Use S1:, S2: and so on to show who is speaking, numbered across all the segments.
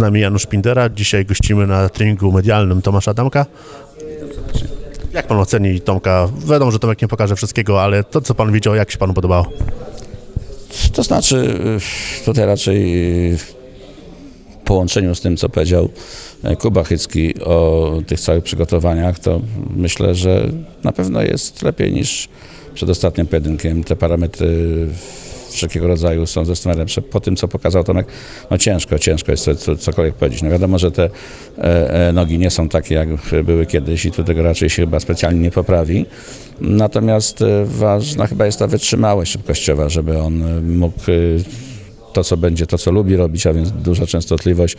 S1: Z nami Janusz Pindera. Dzisiaj gościmy na treningu medialnym Tomasza Adamka. Jak pan oceni Tomka? Wiadomo, że Tomek nie pokaże wszystkiego, ale to, co pan widział, jak się panu podobało?
S2: To znaczy, y, tutaj raczej y, w połączeniu z tym, co powiedział e, Kuba Chycki o tych całych przygotowaniach, to myślę, że na pewno jest lepiej niż przed ostatnim pojedynkiem. Te parametry wszelkiego rodzaju są zdecydowanie lepsze. Po tym, co pokazał Tomek, no ciężko, ciężko jest co, co, cokolwiek powiedzieć. No wiadomo, że te e, e, nogi nie są takie, jak były kiedyś i tu tego raczej się chyba specjalnie nie poprawi. Natomiast e, ważna chyba jest ta wytrzymałość szybkościowa, żeby on mógł to, co będzie, to, co lubi robić, a więc duża częstotliwość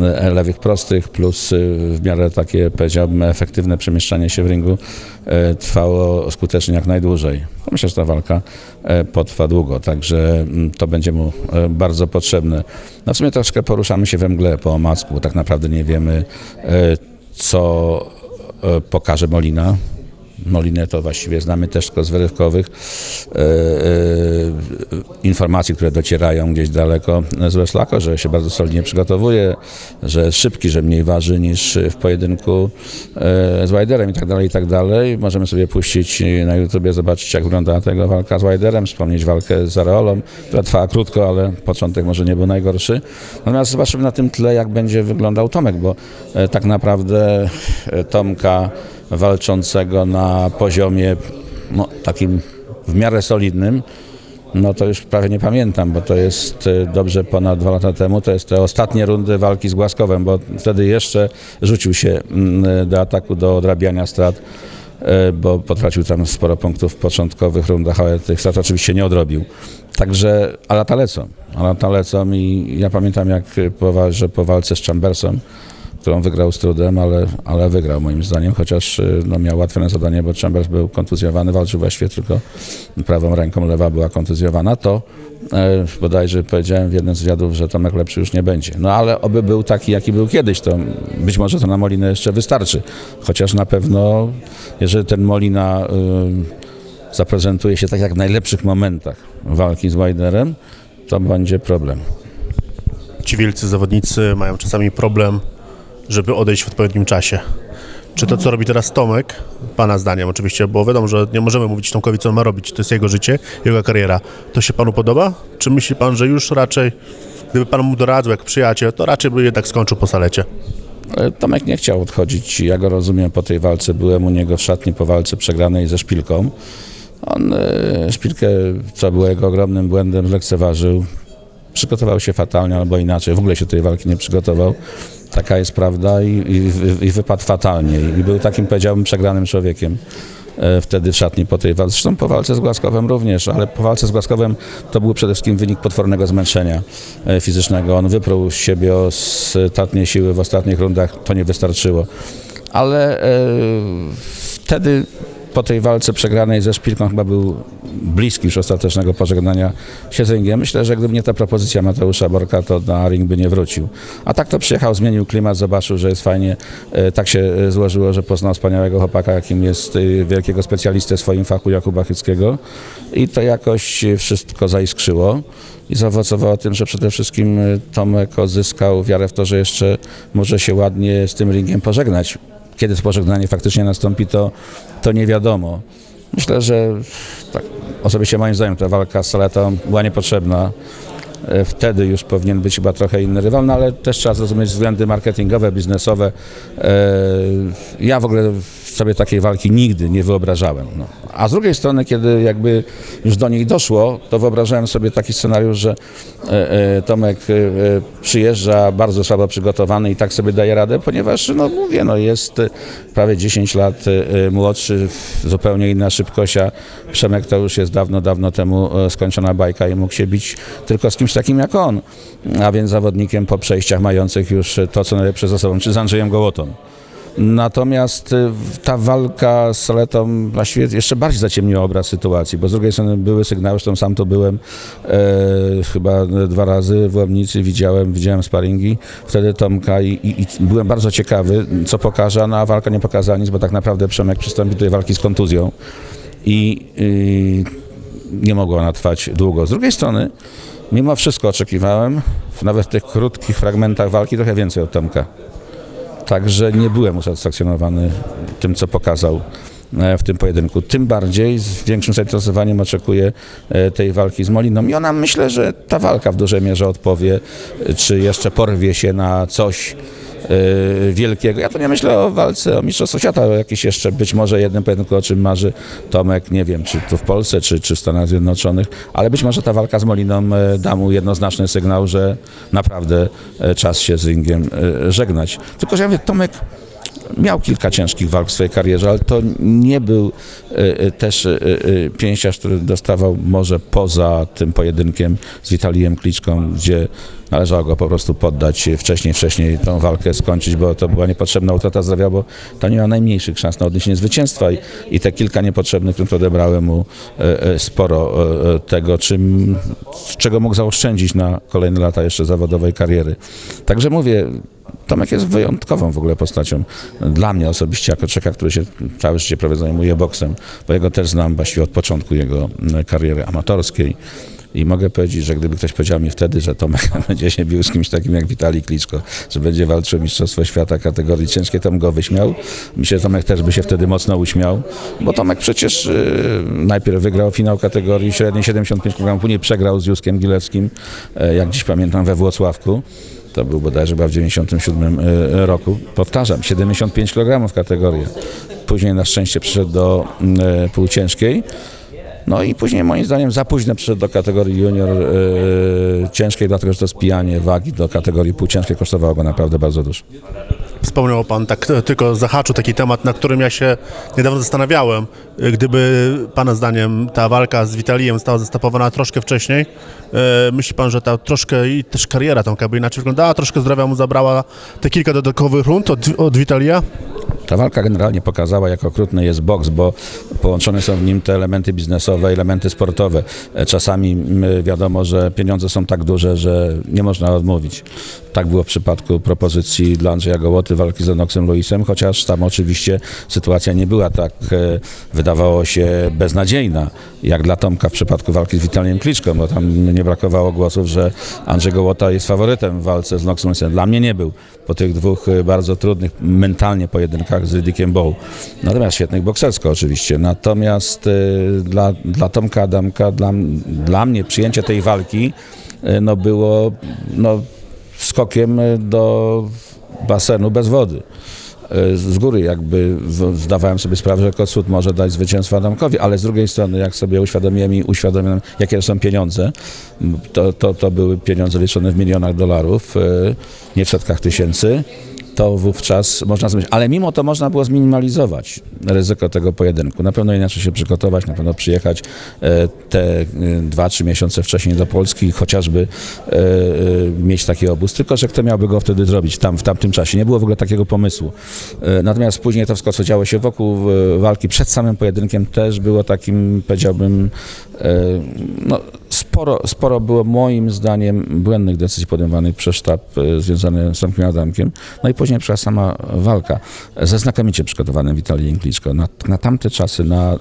S2: e, lewych prostych plus e, w miarę takie, powiedziałbym, efektywne przemieszczanie się w ringu e, trwało skutecznie jak najdłużej. Myślę, że ta walka potrwa długo, także mm, to będzie mu bardzo potrzebne. No w sumie troszkę poruszamy się we mgle po omacku, bo tak naprawdę nie wiemy, co pokaże Molina. Molinę to właściwie znamy też tylko z wyrywkowych e, e, informacji, które docierają gdzieś daleko z Weslako, że się bardzo solidnie przygotowuje, że jest szybki, że mniej waży niż w pojedynku e, z Widerem i tak dalej, i tak dalej. Możemy sobie puścić na YouTubie, zobaczyć jak wygląda tego walka z Widerem, wspomnieć walkę z Areolą, która trwała krótko, ale początek może nie był najgorszy. Natomiast zobaczymy na tym tle, jak będzie wyglądał Tomek, bo tak naprawdę Tomka walczącego na poziomie no, takim w miarę solidnym, no to już prawie nie pamiętam, bo to jest e, dobrze ponad dwa lata temu. To jest te ostatnie rundy walki z Głaskowem, bo wtedy jeszcze rzucił się mm, do ataku, do odrabiania strat, e, bo potracił tam sporo punktów w początkowych rundach, ale tych strat oczywiście nie odrobił. Także, a lata lecą, a lata lecą i ja pamiętam jak po, że po walce z Chambersem, którą wygrał z trudem, ale, ale wygrał moim zdaniem, chociaż y, no, miał łatwe zadanie, bo Chambers był kontuzjowany, walczył właściwie tylko prawą ręką, lewa była kontuzjowana, to e, bodajże powiedziałem w jednym z wywiadów, że Tomek lepszy już nie będzie. No ale oby był taki, jaki był kiedyś, to być może to na Molinę jeszcze wystarczy, chociaż na pewno, jeżeli ten Molina y, zaprezentuje się tak jak w najlepszych momentach walki z Widerem, to będzie problem.
S1: Ci wielcy zawodnicy mają czasami problem, żeby odejść w odpowiednim czasie. Czy to, co robi teraz Tomek, pana zdaniem oczywiście, bo wiadomo, że nie możemy mówić Tomkowi, co on ma robić, to jest jego życie, jego kariera. To się panu podoba? Czy myśli pan, że już raczej, gdyby pan mu doradzał jak przyjaciel, to raczej by jednak skończył po salecie?
S2: E, Tomek nie chciał odchodzić, ja go rozumiem po tej walce. Byłem u niego w szatni po walce przegranej ze Szpilką. On e, Szpilkę, co było jego ogromnym błędem, zlekceważył. Przygotował się fatalnie, albo inaczej, w ogóle się do tej walki nie przygotował. Taka jest prawda i, i, i wypadł fatalnie. I był takim, powiedziałbym, przegranym człowiekiem e, wtedy w szatni po tej walce. Zresztą po walce z Głaskowem również, ale po walce z Głaskowem to był przede wszystkim wynik potwornego zmęczenia e, fizycznego. On wyprół z siebie ostatnie siły w ostatnich rundach, to nie wystarczyło. Ale e, wtedy po tej walce przegranej ze Szpilką chyba był bliski już ostatecznego pożegnania się z ringiem. Myślę, że gdyby nie ta propozycja Mateusza Borka, to na ring by nie wrócił. A tak to przyjechał, zmienił klimat, zobaczył, że jest fajnie. E, Tak się e, złożyło, że poznał wspaniałego chłopaka, jakim jest e, wielkiego specjalistę w swoim fachu Jakuba Chyckiego i to jakoś wszystko zaiskrzyło i zaowocowało tym, że przede wszystkim Tomek odzyskał wiarę w to, że jeszcze może się ładnie z tym ringiem pożegnać. Kiedy to pożegnanie faktycznie nastąpi, to, to nie wiadomo. Myślę, że tak, osobiście moim zdaniem ta walka z Saletą była niepotrzebna. E, Wtedy już powinien być chyba trochę inny rywal, no ale też trzeba zrozumieć względy marketingowe, biznesowe. E, Ja w ogóle sobie takiej walki nigdy nie wyobrażałem. No. A z drugiej strony, kiedy jakby już do niej doszło, to wyobrażałem sobie taki scenariusz, że e, e, Tomek e, e, przyjeżdża bardzo słabo przygotowany i tak sobie daje radę, ponieważ, no mówię, no jest e, prawie 10 lat e, młodszy, w- zupełnie inna szybkość, a Przemek to już jest dawno, dawno temu e, skończona bajka i mógł się bić tylko z kimś takim jak on, a więc zawodnikiem po przejściach mających już to, co najlepsze za sobą, czy z Andrzejem Gołotą. Natomiast y, ta walka z Saletą właściwie jeszcze bardziej zaciemniła obraz sytuacji, bo z drugiej strony były sygnały, zresztą sam to byłem e, chyba dwa razy w Łomnicy, widziałem, widziałem sparingi wtedy Tomka i, i, i byłem bardzo ciekawy, co pokaże, no a walka nie pokazała nic, bo tak naprawdę Przemek przystąpił do tej walki z kontuzją i y, nie mogła ona trwać długo. Z drugiej strony Mimo wszystko oczekiwałem, nawet w tych krótkich fragmentach walki, trochę więcej od Tomka. Także nie byłem usatysfakcjonowany tym, co pokazał e, w tym pojedynku. Tym bardziej z większym zainteresowaniem oczekuję e, tej walki z Moliną. I ona myślę, że ta walka w dużej mierze odpowie, e, czy jeszcze porwie się na coś wielkiego. Ja tu nie myślę o walce o Mistrzostwo Świata, o jakiś jeszcze być może jednym pojedynku, o czym marzy Tomek, nie wiem, czy tu w Polsce, czy, czy w Stanach Zjednoczonych, ale być może ta walka z Moliną e, da mu jednoznaczny sygnał, że naprawdę e, czas się z ringiem żegnać. Tylko, że ja mówię, Tomek miał kilka ciężkich walk w swojej karierze, ale to nie był e, e, też e, pięściarz, który dostawał może poza tym pojedynkiem z Witalijem Kliczką, gdzie należało go po prostu poddać wcześniej, wcześniej tą walkę skończyć, bo to była niepotrzebna utrata zdrowia, bo to nie miał najmniejszych szans na odniesienie zwycięstwa i, i te kilka niepotrzebnych rund odebrały mu sporo tego, czym, czego mógł zaoszczędzić na kolejne lata jeszcze zawodowej kariery. Także mówię, Tomek jest wyjątkową w ogóle postacią. Dla mnie osobiście, jako człowieka, który się całe życie prawie zajmuje boksem, bo jego też znam właściwie od początku jego mm, kariery amatorskiej. I mogę powiedzieć, że gdyby ktoś powiedział mi wtedy, że Tomek będzie się bił z kimś takim jak Witalij Kliczko, że będzie walczył o Mistrzostwo Świata kategorii ciężkiej, to bym go wyśmiał. Myślę, że Tomek też by się wtedy mocno uśmiał, bo Tomek przecież yy, najpierw wygrał finał kategorii średniej 75 kg, później przegrał z Józkiem Gilewskim, e, jak dziś pamiętam, we Włocławku. To był bodajże chyba w 97 e, roku. Powtarzam, 75 kg kategoria. Później na szczęście przyszedł do e, półciężkiej. No i później moim zdaniem za późno przyszedł do kategorii junior e, ciężkiej, dlatego że to spijanie wagi do kategorii półciężkiej kosztowało go naprawdę bardzo dużo.
S1: Wspomniał Pan tak tylko zahaczył taki temat, na którym ja się niedawno zastanawiałem. Gdyby Pana zdaniem ta walka z Witalijem została zastopowana troszkę wcześniej, e, myśli Pan, że ta troszkę i też kariera Tomka by inaczej wyglądała, troszkę zdrowia mu zabrała te kilka dodatkowych rund od, od Witalija?
S2: Ta walka generalnie pokazała, jak okrutny jest boks, bo połączone są w nim te elementy biznesowe, elementy sportowe. E, Czasami wiadomo, że pieniądze są tak duże, że nie można odmówić. Tak było w przypadku propozycji dla Andrzeja Gołoty walki z Lenoxem Lewisem, chociaż tam oczywiście sytuacja nie była tak, e, wydawało się, beznadziejna, jak dla Tomka w przypadku walki z Witaliem Kliczką, bo tam nie brakowało głosów, że Andrzej Gołota jest faworytem w walce z Lenoxem Lewisem. Dla mnie nie był po tych dwóch e, bardzo trudnych mentalnie pojedynkach z Rydikiem Bow. Natomiast świetnych boksersko oczywiście. Natomiast e, dla, dla Tomka Adamka, dla, dla mnie przyjęcie tej walki e, no było no, skokiem do basenu bez wody. E, Z góry jakby zdawałem sobie sprawę, że Kocud może dać zwycięstwo Adamkowi, ale z drugiej strony jak sobie uświadomiłem i uświadomiłem, jakie są pieniądze, to, to, to były pieniądze liczone w milionach dolarów, e, nie w setkach tysięcy, to wówczas można zrobić. Ale mimo to można było zminimalizować ryzyko tego pojedynku. Na pewno inaczej się przygotować, na pewno przyjechać e, te e, dwa, trzy miesiące wcześniej do Polski chociażby e, e, mieć taki obóz. Tylko, że kto miałby go wtedy zrobić tam, w tamtym czasie? Nie było w ogóle takiego pomysłu. E, Natomiast później to wszystko, co działo się wokół e, walki przed samym pojedynkiem też było takim, powiedziałbym, e, no, sporo, sporo było moim zdaniem błędnych decyzji podejmowanych przez sztab e, związany z Tomkiem Adamkiem. No i później przyszła sama walka ze znakomicie przygotowanym Witalijem Kliczko. Na, na tamte czasy, na e,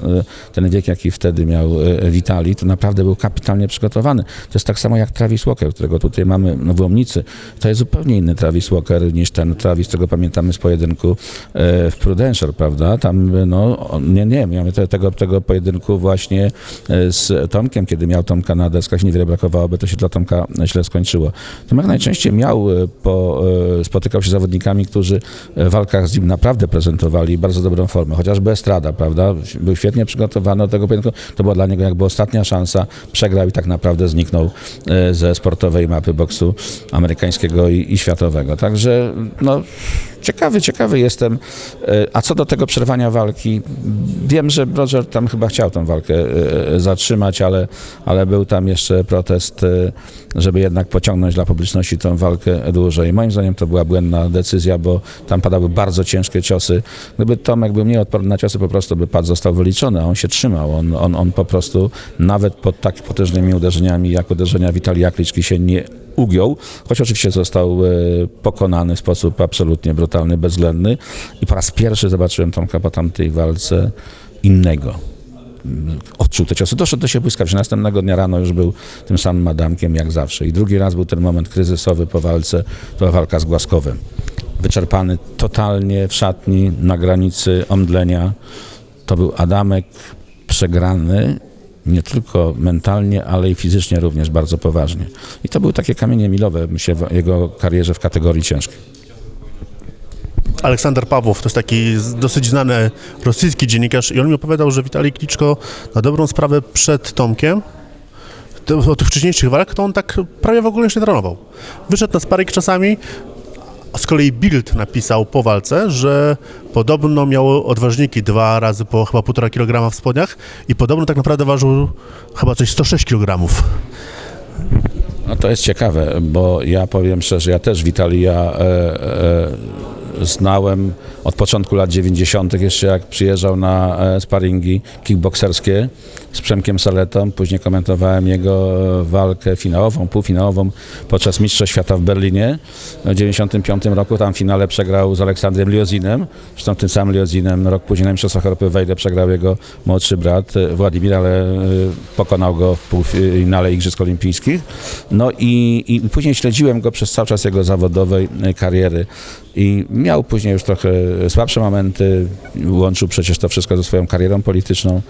S2: ten wiek, jaki wtedy miał e, Witali, to naprawdę był kapitalnie przygotowany. To jest tak samo jak Travis Walker, którego tutaj mamy w Łomnicy. To jest zupełnie inny Travis Walker niż ten Travis, którego pamiętamy z pojedynku w Prudential, prawda? Tam, no, nie, nie, miałem te, tego, tego pojedynku właśnie z Tomkiem, kiedy miał Tomka na deskach, niewiele brakowało, to się dla Tomka źle skończyło. Tomek najczęściej miał, e, po, e, spotykał się z zawodnikami, którzy w walkach z nim naprawdę prezentowali bardzo dobrą formę, chociażby Estrada, prawda? Był świetnie przygotowany do tego pojedynku, to była dla niego jakby ostatnia szansa, przegrał i tak naprawdę zniknął e, ze sportowej mapy boksu amerykańskiego i, i światowego. Także no, ciekawy, ciekawy jestem. E, A co do tego przerwania walki, wiem, że Roger tam chyba chciał tą walkę e, zatrzymać, ale, ale był tam jeszcze protest, e, żeby jednak pociągnąć dla publiczności tą walkę dłużej. Moim zdaniem to była błędna decyzja, bo tam padały bardzo ciężkie ciosy. Gdyby Tomek był mniej odporny na ciosy, po prostu by pad został wyliczony, a on się trzymał. On, on, on po prostu nawet pod tak potężnymi uderzeniami, jak uderzenia Witalia Kliczki się nie ugiął, choć oczywiście został e, pokonany w sposób absolutnie brutalny, bezwzględny. I po raz pierwszy zobaczyłem Tomka po tamtej walce innego. mm, odczuł te ciosy. Doszedł do siebie błyskawicznie. Następnego dnia rano już był tym samym Adamkiem jak zawsze. I drugi raz był ten moment kryzysowy po walce, to była walka z Głaskowem. Wyczerpany totalnie w szatni, na granicy omdlenia. To był Adamek przegrany nie tylko mentalnie, ale i fizycznie również bardzo poważnie. I to były takie kamienie milowe myślę, w jego karierze w kategorii ciężkiej.
S1: Aleksander Pawłow to jest taki dosyć znany rosyjski dziennikarz i on mi opowiadał, że Witalij Kliczko na dobrą sprawę przed Tomkiem to, o tych wcześniejszych walk, to on tak prawie w ogóle nie trenował. Wyszedł na sparing czasami, z kolei Bild napisał po walce, że podobno miał odważniki dwa razy po chyba półtora kilograma w spodniach i podobno tak naprawdę ważył chyba coś 106 kg.
S2: No to jest ciekawe, bo ja powiem szczerze, ja też Witalia e, e, znałem od początku lat 90., jeszcze jak przyjeżdżał na e, sparingi kickbokserskie z Przemkiem Saletą. Później komentowałem jego e, walkę finałową, półfinałową podczas Mistrzostw Świata w Berlinie w 95 roku. Tam w finale przegrał z Aleksandrem Liozinem. Zresztą tym samym Liozinem rok później na Mistrzostwach Europy w przegrał jego młodszy brat e, Władimir, ale pokonał go w półfinale Igrzysk Olimpijskich. No i, i później śledziłem go przez cały czas jego zawodowej kariery i miał później już trochę słabsze momenty, łączył przecież to wszystko ze swoją karierą polityczną,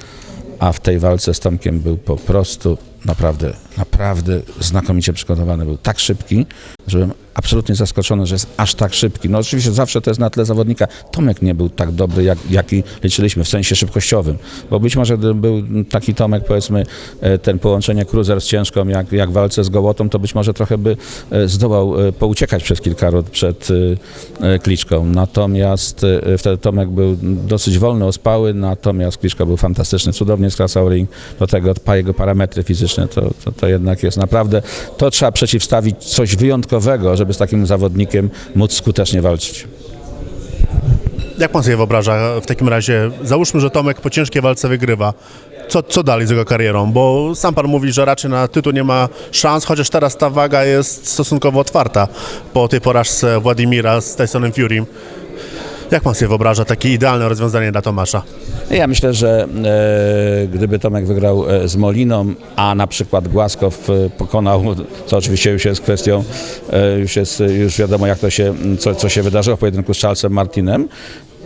S2: a w tej walce z Tomkiem był po prostu naprawdę, naprawdę znakomicie przygotowany. Był tak szybki, że byłem absolutnie zaskoczony, że jest aż tak szybki. No oczywiście zawsze to jest na tle zawodnika. Tomek nie był tak dobry, jak, jaki liczyliśmy w sensie szybkościowym, bo być może gdyby był taki Tomek, powiedzmy, e, ten połączenie cruiser z ciężką, jak, jak walce z Gołotą, to być może trochę by e, zdołał e, pouciekać przez kilka rund przed Kliczką. Natomiast wtedy Tomek był dosyć wolny, ospały, natomiast Kliczka był fantastyczny, cudownie skracał ring, do tego jego parametry fizyczne, to, to, to jednak jest naprawdę, to trzeba przeciwstawić coś wyjątkowego, żeby z takim zawodnikiem móc skutecznie walczyć.
S1: Jak pan sobie wyobraża w takim razie, załóżmy, że Tomek po ciężkiej walce wygrywa. Co, co dalej z jego karierą? Bo sam pan mówi, że raczej na tytuł nie ma szans, chociaż teraz ta waga jest stosunkowo otwarta po tej porażce Władimira z Tysonem Furym. Jak pan sobie wyobraża takie idealne rozwiązanie dla Tomasza?
S2: Ja myślę, że e, gdyby Tomek wygrał e, z Moliną, a na przykład Głaskow e, pokonał, co oczywiście już jest kwestią, e, już jest już wiadomo jak to się, co, co się wydarzyło w pojedynku z Charlesem Martinem,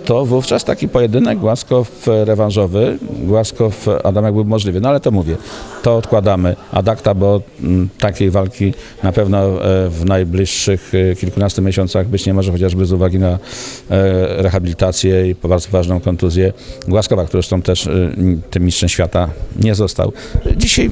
S2: to wówczas taki pojedynek Głaskow e, rewanżowy, Głaskow Adamek był możliwy. No ale to mówię, to odkładamy ad acta, bo mm, takiej walki na pewno e, w najbliższych e, kilkunastu miesiącach być nie może, chociażby z uwagi na e, rehabilitację i bardzo ważną kontuzję Głaskowa, który zresztą też e, tym mistrzem świata nie został. Dzisiaj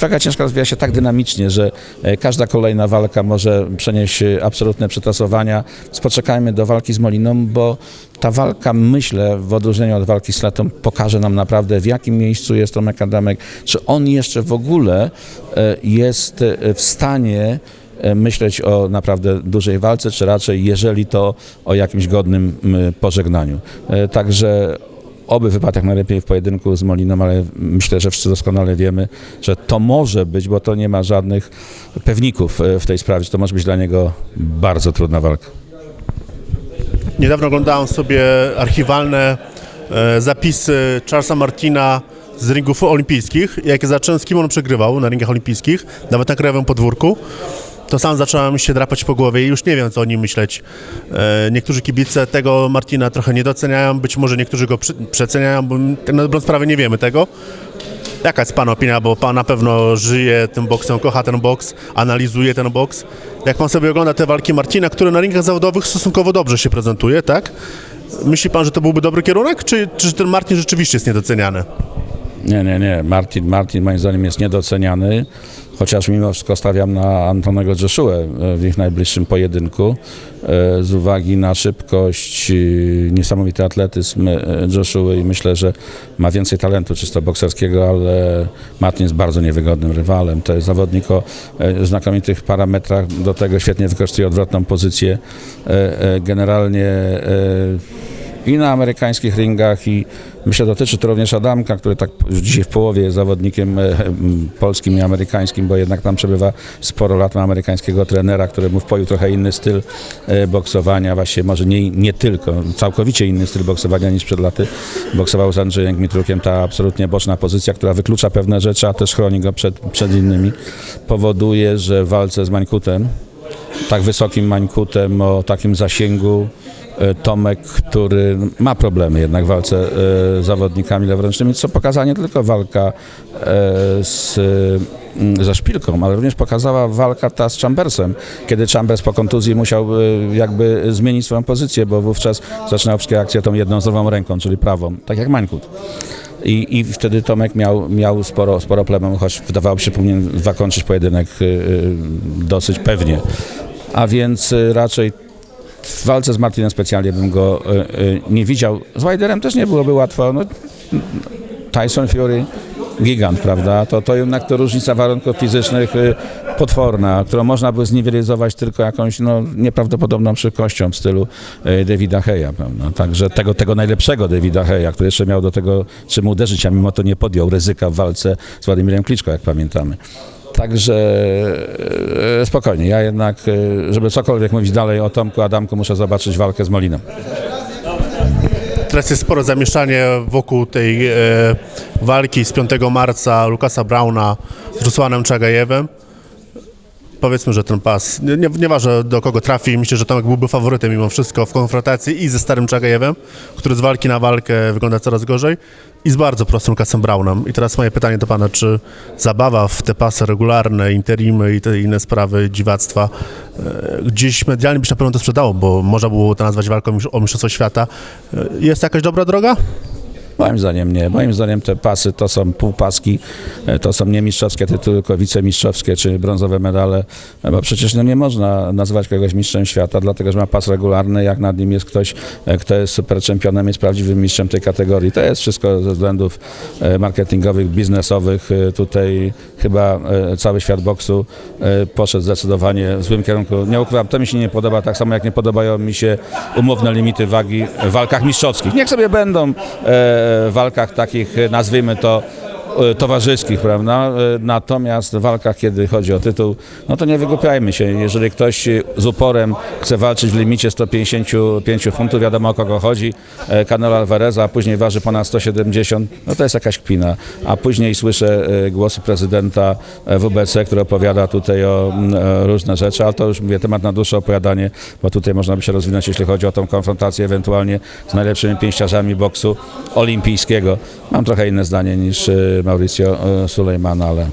S2: waga ciężka rozwija się tak dynamicznie, że e, każda kolejna walka może przenieść e, absolutne przetasowania. Poczekajmy do walki z Moliną, bo ta walka, myślę, w odróżnieniu od walki z Latą, pokaże nam naprawdę, w jakim miejscu jest Tomek Adamek, czy on jeszcze w ogóle e, jest w stanie myśleć o naprawdę dużej walce, czy raczej, jeżeli to o jakimś godnym pożegnaniu. Także oby wypadł jak najlepiej w pojedynku z Moliną, ale myślę, że wszyscy doskonale wiemy, że to może być, bo to nie ma żadnych pewników e, w tej sprawie, że to może być dla niego bardzo trudna walka.
S1: Niedawno oglądałem sobie archiwalne e, zapisy Charlesa Martina z ringów olimpijskich. Jak zacząłem, z kim on przegrywał na ringach olimpijskich, nawet na krajowym podwórku, to sam zacząłem się drapać po głowie i już nie wiem, co o nim myśleć. E, niektórzy kibice tego Martina trochę nie doceniają, być może niektórzy go przeceniają, bo tak na dobrą sprawę nie wiemy tego. Jaka jest Pana opinia, bo Pan na pewno żyje tym boksem, kocha ten boks, analizuje ten boks. Jak Pan sobie ogląda te walki Marcina, który na ringach zawodowych stosunkowo dobrze się prezentuje, tak? Myśli Pan, że to byłby dobry kierunek, czy, czy ten Marcin rzeczywiście jest niedoceniany?
S2: Nie, nie, nie. Martin, Martin moim zdaniem jest niedoceniany, chociaż mimo wszystko stawiam na Antonego Joshua w ich najbliższym pojedynku. E, Z uwagi na szybkość, e, niesamowity atletyzm e, Joshua i myślę, że ma więcej talentu czysto bokserskiego, ale Martin jest bardzo niewygodnym rywalem. To jest zawodnik o e, znakomitych parametrach, do tego świetnie wykorzystuje odwrotną pozycję. E, e, Generalnie e, i na amerykańskich ringach i myślę dotyczy to również Adamka, który tak już dzisiaj w połowie jest zawodnikiem e, m, polskim i amerykańskim, bo jednak tam przebywa sporo lat, ma amerykańskiego trenera, który mu wpoił trochę inny styl e, boksowania, właściwie może nie, nie tylko, całkowicie inny styl boksowania niż przed laty. Boksował z Andrzejem Gmitrukiem, ta absolutnie boczna pozycja, która wyklucza pewne rzeczy, a też chroni go przed, przed innymi, powoduje, że w walce z Mańkutem, tak wysokim Mańkutem, o takim zasięgu, e, Tomek, który ma problemy jednak w walce e, z zawodnikami leworęcznymi, co pokazała nie tylko walka e, z, ze Szpilką, ale również pokazała walka ta z Chambersem, kiedy Chambers po kontuzji musiał e, jakby zmienić swoją pozycję, bo wówczas zaczynał wszystkie akcje tą jedną zdrową ręką, czyli prawą, tak jak Mańkut. I, I wtedy Tomek miał, miał sporo, sporo problemów, choć wydawało się, powinien zakończyć pojedynek dosyć pewnie. A więc raczej w walce z Martinem specjalnie bym go y, y, nie widział. Z Wilderem też nie byłoby łatwo. No, Tyson Fury, gigant, prawda? To, to jednak to różnica warunków fizycznych y, potworna, którą można by zniwelować tylko jakąś no, nieprawdopodobną szybkością w stylu y, Davida Heya, prawda? Także tego, tego najlepszego Davida Heya, który jeszcze miał do tego czym uderzyć, a mimo to nie podjął ryzyka w walce z Władimirem Kliczko, jak pamiętamy. Także e, spokojnie, ja jednak, e, żeby cokolwiek mówić dalej o Tomku Adamku, muszę zobaczyć walkę z Molinem.
S1: Teraz jest sporo zamieszanie wokół tej e, walki z 5 marca Lukasa Brauna z Rusłanem Czagajewem. Powiedzmy, że ten pas, nie, do kogo trafi, myślę, że Tomek byłby faworytem mimo wszystko w konfrontacji i ze starym Czagajewem, który z walki na walkę wygląda coraz gorzej i z bardzo prostym Lukasem Braunem. I teraz moje pytanie do Pana, czy zabawa w te pasy regularne, interimy i te inne sprawy, dziwactwa, e, gdzieś medialnie by się na pewno to sprzedało, bo można było to nazwać walką o Mistrzostwo Świata. E, Jest jakaś dobra droga?
S2: Moim zdaniem nie. Moim zdaniem te pasy to są półpaski, e, to są nie mistrzowskie tytuły, tylko wicemistrzowskie czy brązowe medale, e, bo przecież no, nie można nazywać kogoś mistrzem świata, dlatego że ma pas regularny, jak nad nim jest ktoś, e, kto jest super czempionem, jest prawdziwym mistrzem tej kategorii. To jest wszystko ze względów marketingowych, biznesowych. Tutaj chyba cały świat boksu poszedł zdecydowanie w złym kierunku. Nie ukrywam, to mi się nie podoba, tak samo jak nie podobają mi się umowne limity wagi w walkach mistrzowskich. Niech sobie będą walkach takich, e, nazwijmy to, e, towarzyskich, prawda? E, Natomiast w walkach, kiedy chodzi o tytuł, no to nie wygłupiajmy się. Jeżeli ktoś e, z uporem chce walczyć w limicie 155 funtów, wiadomo o kogo chodzi, e, Canelo Alvareza, a później waży ponad 170, no to jest jakaś kpina. A później słyszę e, głosy prezydenta e, WBC, który opowiada tutaj o mm, e, różne rzeczy, ale to już mówię, temat na dłuższe opowiadanie, bo tutaj można by się rozwinąć, jeśli chodzi o tą konfrontację ewentualnie z najlepszymi pięściarzami boksu olimpijskiego. Mam trochę inne zdanie niż e, Mauricio e, Sulejman, ale